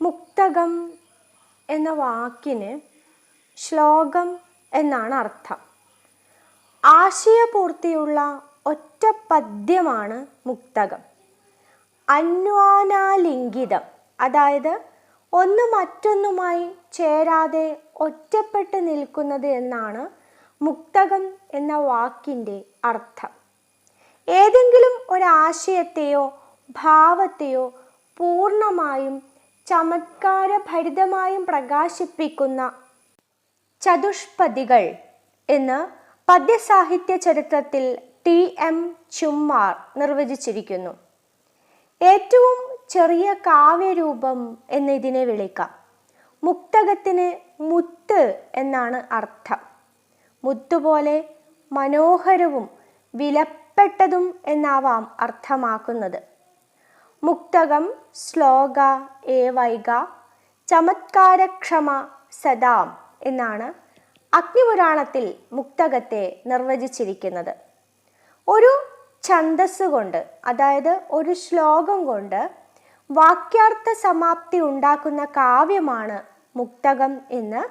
മുക്തകം എന്ന വാക്കിന് ശ്ലോകം എന്നാണ് അർത്ഥം. ആശയപൂർത്തിയുള്ള ഒറ്റ പദ്യമാണ് മുക്തകം. അന്വാനാലിംഗിതം അതായത് ഒന്ന് മറ്റൊന്നുമായി ചേരാതെ ഒറ്റപ്പെട്ട് നിൽക്കുന്നത് എന്നാണ് മുക്തകം എന്ന വാക്കിന്റെ അർത്ഥം. ഏതെങ്കിലും ഒരാശയത്തെയോ ഭാവത്തെയോ പൂർണമായും ചമത്കാരഭരിതമായും പ്രകാശിപ്പിക്കുന്ന ചതുഷ്പതികൾ എന്ന് പദ്യസാഹിത്യ ചരിത്രത്തിൽ ടി എം ചുമ്മാർ നിർവചിച്ചിരിക്കുന്നു. ഏറ്റവും ചെറിയ കാവ്യരൂപം എന്ന് ഇതിനെ വിളിക്കാം. മുക്തകത്തിന് മുത്ത് എന്നാണ് അർത്ഥം. മുത്തുപോലെ മനോഹരവും വിലപ്പെട്ടതും എന്നാവാം അർത്ഥമാക്കുന്നത്. മുക്തകം ശ്ലോക ഏവൈക ചമത്കാരക്ഷമ സദാം എന്നാണ് അഗ്നിപുരാണത്തിൽ മുക്തകത്തെ നിർവചിച്ചിരിക്കുന്നത്. ഒരു ഛന്ദസ് കൊണ്ട് അതായത് ഒരു ശ്ലോകം കൊണ്ട് വാക്യാർത്ഥ സമാപ്തി ഉണ്ടാക്കുന്ന കാവ്യമാണ് മുക്തകം എന്ന്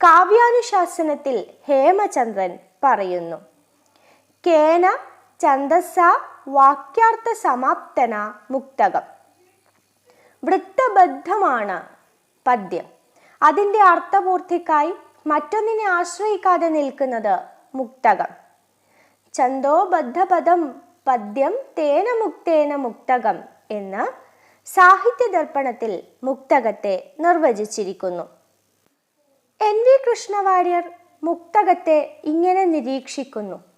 കാവ്യാനുശാസനത്തിൽ ഹേമചന്ദ്രൻ പറയുന്നു. കേന ഛന്ദസ വാക്യാർത്ഥ സമാപ്തന മുക്തകം. വൃത്തബദ്ധമാണ് പദ്യം. അതിന്റെ അർത്ഥപൂർത്തിക്കായി മറ്റൊന്നിനെ ആശ്രയിക്കാതെ നിൽക്കുന്നത് മുക്തകം. ചന്തോബദ്ധപദം പദ്യം തേന മുക്തേന മുക്തകം എന്ന് സാഹിത്യ ദർപ്പണത്തിൽ മുക്തകത്തെ നിർവചിച്ചിരിക്കുന്നു. എൻ വി കൃഷ്ണവാര്യർ മുക്തകത്തെ ഇങ്ങനെ നിരീക്ഷിക്കുന്നു.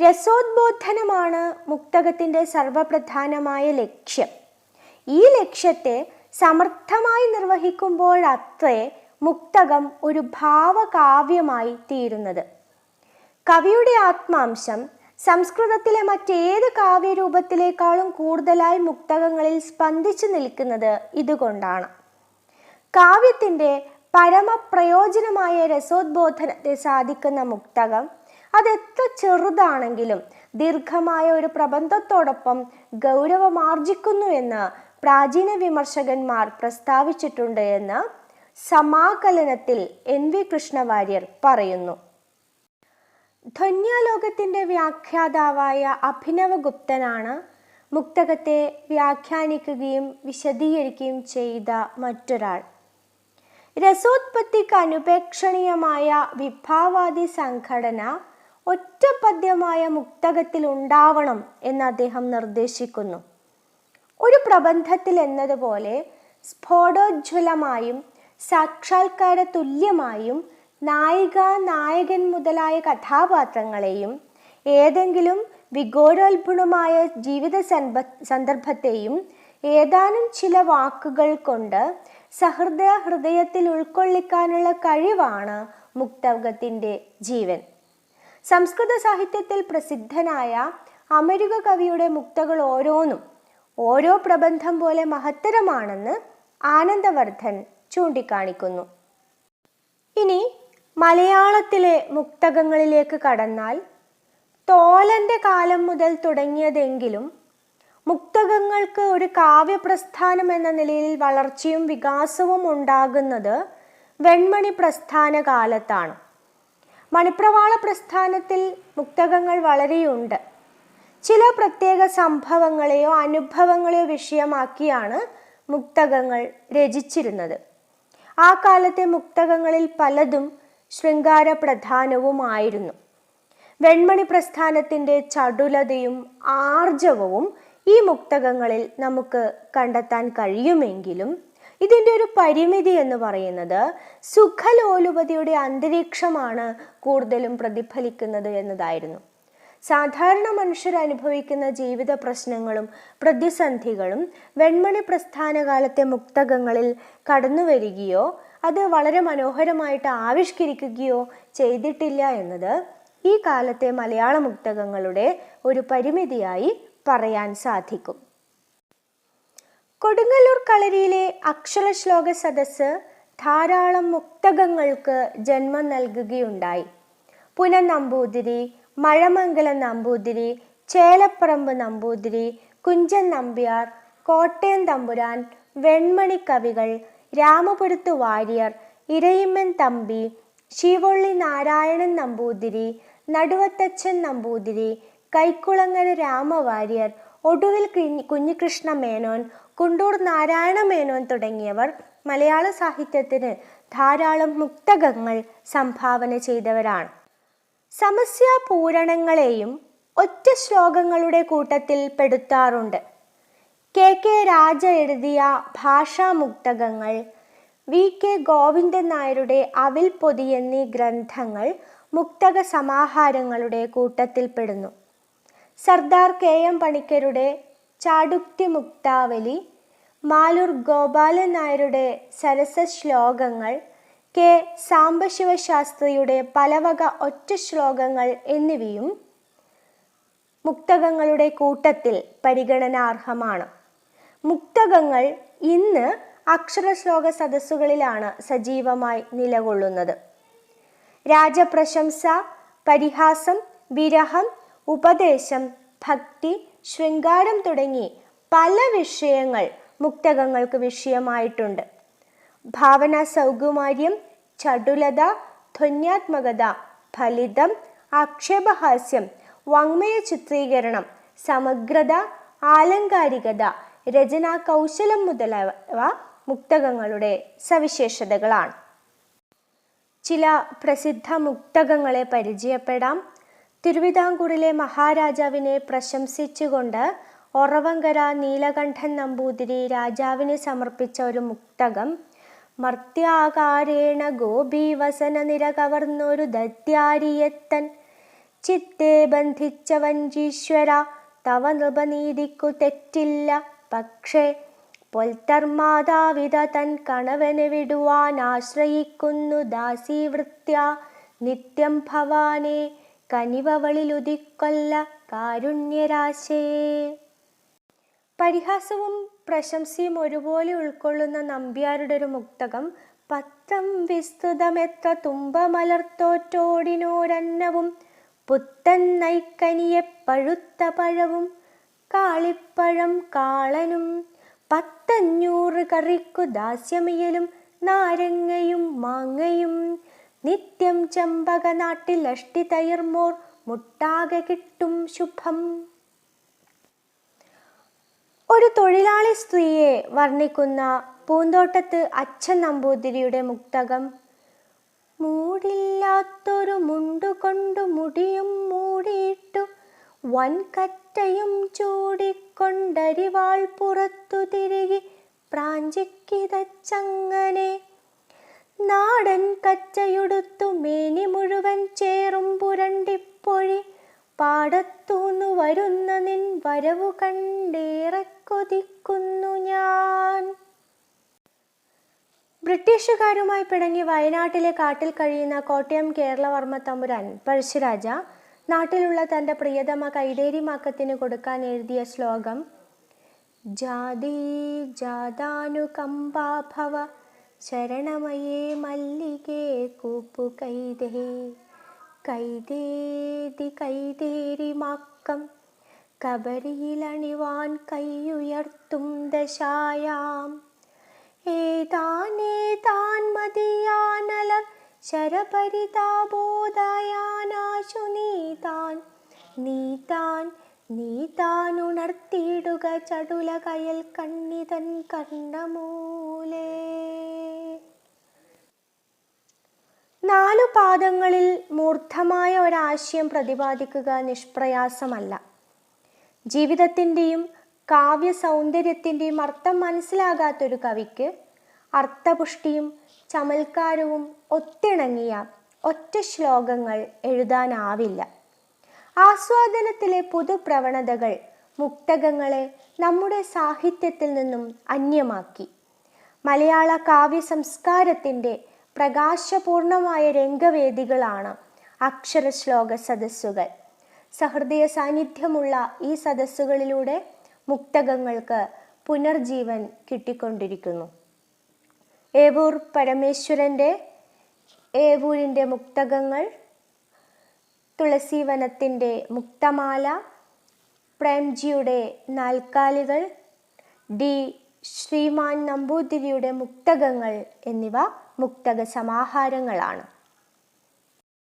രസോദ്ബോധനമാണ് മുക്തകത്തിന്റെ സർവപ്രധാനമായ ലക്ഷ്യം. ഈ ലക്ഷ്യത്തെ സമർത്ഥമായി നിർവഹിക്കുമ്പോൾ അത്രേ മുക്തകം ഒരു ഭാവകാവ്യമായി തീരുന്നത്. കവിയുടെ ആത്മാംശം സംസ്കൃതത്തിലെ മറ്റേത് കാവ്യരൂപത്തിലേക്കാളും കൂടുതലായി മുക്തകങ്ങളിൽ സ്പന്ദിച്ചു നിൽക്കുന്നത് ഇതുകൊണ്ടാണ്. കാവ്യത്തിന്റെ പരമപ്രയോജനമായ രസോദ്ബോധനത്തെ സാധിക്കുന്ന മുക്തകം അതെത്ര ചെറുതാണെങ്കിലും ദീർഘമായ ഒരു പ്രബന്ധത്തോടൊപ്പം ഗൗരവമാർജിക്കുന്നു എന്ന് പ്രാചീന വിമർശകന്മാർ പ്രസ്താവിച്ചിട്ടുണ്ട് എന്ന് സമാകലനത്തിൽ എൻ വി കൃഷ്ണവാര്യർ പറയുന്നു. ധന്യാലോകത്തിന്റെ വ്യാഖ്യാതാവായ അഭിനവഗുപ്തനാണ് മുക്തകത്തെ വ്യാഖ്യാനിക്കുകയും വിശദീകരിക്കുകയും ചെയ്ത മറ്റൊരാൾ. രസോത്പത്തിക്ക് അനുപേക്ഷണീയമായ വിഭാവാദി സംഘടന ഒറ്റപദ്യമായ മുക്തകത്തിൽ ഉണ്ടാവണം എന്ന് അദ്ദേഹം നിർദ്ദേശിക്കുന്നു. ഒരു പ്രബന്ധത്തിൽ എന്നതുപോലെ സ്ഫോടോജ്വലമായും സാക്ഷാത്കാര തുല്യമായും നായിക നായകൻ മുതലായ കഥാപാത്രങ്ങളെയും ഏതെങ്കിലും വിഘോരോത്ഭുണമായ ജീവിത സന്ദ സന്ദർഭത്തെയും ഏതാനും ചില വാക്കുകൾ കൊണ്ട് സഹൃദയ ഹൃദയത്തിൽ ഉൾക്കൊള്ളിക്കാനുള്ള കഴിവാണ് മുക്തകത്തിന്റെ ജീവൻ. സംസ്കൃത സാഹിത്യത്തിൽ പ്രസിദ്ധനായ അമരുക കവിയുടെ മുക്തകൾ ഓരോന്നും ഓരോ പ്രബന്ധം പോലെ മഹത്തരമാണെന്ന് ആനന്ദവർദ്ധൻ ചൂണ്ടിക്കാണിക്കുന്നു. ഇനി മലയാളത്തിലെ മുക്തകങ്ങളിലേക്ക് കടന്നാൽ തോലന്റെ കാലം മുതൽ തുടങ്ങിയതെങ്കിലും മുക്തകങ്ങൾക്ക് ഒരു കാവ്യപ്രസ്ഥാനം എന്ന നിലയിൽ വളർച്ചയും വികാസവും ഉണ്ടാകുന്നത് വെൺമണി പ്രസ്ഥാന കാലത്താണ്. മണിപ്രവാള പ്രസ്ഥാനത്തിൽ മുക്തകങ്ങൾ വളരെയുണ്ട്. ചില പ്രത്യേക സംഭവങ്ങളെയോ അനുഭവങ്ങളെയോ വിഷയമാക്കിയാണ് മുക്തകങ്ങൾ രചിച്ചിരുന്നത്. ആ കാലത്തെ മുക്തകങ്ങളിൽ പലതും ശൃംഗാര പ്രധാനവുമായിരുന്നു. വെൺമണി പ്രസ്ഥാനത്തിന്റെ ചടുലതയും ആർജവവും ഈ മുക്തകങ്ങളിൽ നമുക്ക് കണ്ടെത്താൻ കഴിയുമെങ്കിലും ഇതിന്റെ ഒരു പരിമിതി എന്ന് പറയുന്നത് സുഖലോലുപതിയുടെ അന്തരീക്ഷമാണ് കൂടുതലും പ്രതിഫലിക്കുന്നത് എന്നതായിരുന്നു. സാധാരണ മനുഷ്യർ അനുഭവിക്കുന്ന ജീവിത പ്രശ്നങ്ങളും പ്രതിസന്ധികളും വെൺമണി പ്രസ്ഥാനകാലത്തെ മുക്തകങ്ങളിൽ കടന്നു വരികയോ അത് വളരെ മനോഹരമായിട്ട് ആവിഷ്കരിക്കുകയോ ചെയ്തിട്ടില്ല എന്നത് ഈ കാലത്തെ മലയാള മുക്തകങ്ങളുടെ ഒരു പരിമിതിയായി പറയാൻ സാധിക്കും. കൊടുങ്ങല്ലൂർ കളരിയിലെ അക്ഷരശ്ലോക സദസ്സ് ധാരാളം മുക്തകങ്ങൾക്ക് ജന്മം നൽകുകയുണ്ടായി. പുനൻ നമ്പൂതിരി മഴമംഗലം നമ്പൂതിരി ചേലപ്പറമ്പ് നമ്പൂതിരി കുഞ്ചൻ നമ്പ്യാർ കോട്ടയം തമ്പുരാൻ വെൺമണി കവികൾ രാമപുരത്ത് വാര്യർ ഇരയിമ്മൻ തമ്പി ശിവൊള്ളി നാരായണൻ നമ്പൂതിരി നടുവത്തച്ഛൻ നമ്പൂതിരി കൈക്കുളങ്ങര രാമവാര്യർ ഒടുവിൽ കുഞ്ഞി കുഞ്ഞികൃഷ്ണ മേനോൻ കുണ്ടൂർ നാരായണ മേനോൻ തുടങ്ങിയവർ മലയാള സാഹിത്യത്തിന് ധാരാളം മുക്തകങ്ങൾ സംഭാവന ചെയ്തവരാണ്. സമസ്യ പൂരണങ്ങളെയും ഒറ്റ ശ്ലോകങ്ങളുടെ കൂട്ടത്തിൽ പെടുത്താറുണ്ട്. കെ കെ രാജ എഴുതിയ ഭാഷാമുക്തകങ്ങൾ വി കെ ഗോവിന്ദൻ നായരുടെ അവിൽ പൊതി എന്നീ ഗ്രന്ഥങ്ങൾ മുക്തക സമാഹാരങ്ങളുടെ കൂട്ടത്തിൽപ്പെടുന്നു സർദാർ കെ എം പണിക്കരുടെ ചാടുക്തി മുക്താവലി മാലൂർ ഗോപാലൻ നായരുടെ സരസ ശ്ലോകങ്ങൾ കെ സാംബശിവശാസ്ത്രിയുടെ പലവക ഒറ്റ ശ്ലോകങ്ങൾ എന്നിവയും മുക്തകങ്ങളുടെ കൂട്ടത്തിൽ പരിഗണനാർഹമാണ്. മുക്തകങ്ങൾ ഇന്ന് അക്ഷരശ്ലോക സദസ്സുകളിലാണ് സജീവമായി നിലകൊള്ളുന്നത്. രാജപ്രശംസ പരിഹാസം വിരഹം ഉപദേശം ഭക്തി ശൃംഗാരം തുടങ്ങി പല വിഷയങ്ങൾ മുക്തകങ്ങൾക്ക് വിഷയമായിട്ടുണ്ട്. ഭാവന സൗകുമാര്യം ചടുലത ധ്വന്യാത്മകത ഫലിതം ആക്ഷേപഹാസ്യം വാങ്മയ ചിത്രീകരണം സമഗ്രത ആലങ്കാരികത രചനാ കൗശലം മുതലായവ മുക്തകങ്ങളുടെ സവിശേഷതകളാണ്. ചില പ്രസിദ്ധ മുക്തകങ്ങളെ പരിചയപ്പെടാം. തിരുവിതാംകൂറിലെ മഹാരാജാവിനെ പ്രശംസിച്ചുകൊണ്ട് ഒറവങ്കര നീലകണ്ഠൻ നമ്പൂതിരി രാജാവിന് സമർപ്പിച്ച ഒരു മുക്തകം മർത്യാകാരേണ ഗോപീവസന നിര കവർന്നൊരു ദത്യാരിയത്തൻ ചിത്തെ ബന്ധിച്ച വഞ്ചീശ്വര തവ നൃപനീതിക്കു തെറ്റില്ല പക്ഷേ പൊൽത്തർമാതാവിത തൻ കണവനെ വിടുവാൻ ആശ്രയിക്കുന്നു ദാസീവൃത്യ നിത്യം ഭവാനെ. കനിവവളിലുദിക്കൊല്ല കാരുണ്യരാശേ. പരിഹാസവും പ്രശംസയും ഒരുപോലെ ഉൾക്കൊള്ളുന്ന നമ്പ്യാരുടെ ഒരു മുക്തകം പത്രം വിസ്തൃതമെത്ര തുമ്പമലർത്തോറ്റോടിനോരന്നവും പുത്തൻ നൈക്കനിയെ പഴുത്ത പഴവും കാളിപ്പഴം കാളനും പത്തഞ്ഞൂറ് കറിക്കു ദാസ്യമിയലും നാരങ്ങയും മാങ്ങയും നിത്യം ചെമ്പകനാട്ടിൽ അഷ്ടി തൈർമോർ മുട്ടാകെ കിട്ടും ശുഭം. ഒരു തൊഴിലാളി സ്ത്രീയെ വർണിക്കുന്ന പൂന്തോട്ടത്ത് അച്ഛൻ നമ്പൂതിരിയുടെ മുക്തകം. മൂടില്ലാത്തൊരു മുണ്ടുകൊണ്ടു മുടിയും മൂടിയിട്ടു വൻകറ്റയും ചൂടിക്കൊണ്ടരിവാൾ പുറത്തു തിരികി പ്രാഞ്ചിക്കിതച്ചങ്ങനെ നാടൻ കച്ചയുടുത്തു മേനി മുഴുവൻ ചേറും പുരണ്ടിപ്പൊഴി. പാടത്തൂന്നു വരുന്ന നിൻ വരവു കണ്ടേറെ കൊതിക്കുന്നു ഞാൻ. ബ്രിട്ടീഷുകാരുമായി പിണങ്ങി വയനാട്ടിലെ കാട്ടിൽ കഴിയുന്ന കോട്ടയം കേരളവർമ്മ തമ്പുരാൻ പഴശ്ശിരാജ നാട്ടിലുള്ള തന്റെ പ്രിയതമ കൈതേരി മാക്കത്തിന് കൊടുക്കാൻ എഴുതിയ ശ്ലോകം ജാതി ജാതാനുകമ്പാഭവ ശരണമയേ മല്ലികേ കൂപ്പു കൈതേ. കൈതേതി കൈതേരി മാക്കം. കബരിയിലണിവാൻ കൈയുയർത്തും ദശായാം. ഏതാനേതാൻ മതിയാനലർ ശരപരിതാബോധയാനാശു നീതാൻ. നീതാൻ നീതാൻ ഉണർത്തിയിടുക ചടുല കയൽ കണ്ണിതൻ കർണമൂലേ നാലു പാദങ്ങളിൽ മൂർദ്ധമായ ഒരാശയം പ്രതിപാദിക്കുക നിഷ്പ്രയാസമല്ല. ജീവിതത്തിന്റെയും കാവ്യ സൗന്ദര്യത്തിന്റെയും അർത്ഥം മനസ്സിലാകാത്തൊരു കവിക്ക് അർത്ഥപുഷ്ടിയും ചമൽക്കാരവും ഒത്തിണങ്ങിയ ഒറ്റ ശ്ലോകങ്ങൾ എഴുതാനാവില്ല. ആസ്വാദനത്തിലെ പുതുപ്രവണതകൾ മുക്തകങ്ങളെ നമ്മുടെ സാഹിത്യത്തിൽ നിന്നും അന്യമാക്കി. മലയാള കാവ്യ സംസ്കാരത്തിന്റെ പ്രകാശപൂർണമായ രംഗവേദികളാണ് അക്ഷരശ്ലോക സദസ്സുകൾ. സഹൃദയ സാന്നിധ്യമുള്ള ഈ സദസ്സുകളിലൂടെ മുക്തകങ്ങൾക്ക് പുനർജീവൻ കിട്ടിക്കൊണ്ടിരിക്കുന്നു. ഏവൂർ പരമേശ്വരന്റെ ഏവൂരിന്റെ മുക്തകങ്ങൾ തുളസീവനത്തിന്റെ മുക്തമാല പ്രേംജിയുടെ നാൽക്കാലികൾ ഡി ശ്രീമാൻ നമ്പൂതിരിയുടെ മുക്തകങ്ങൾ എന്നിവ മുക്തക സമാഹാരങ്ങളാണ്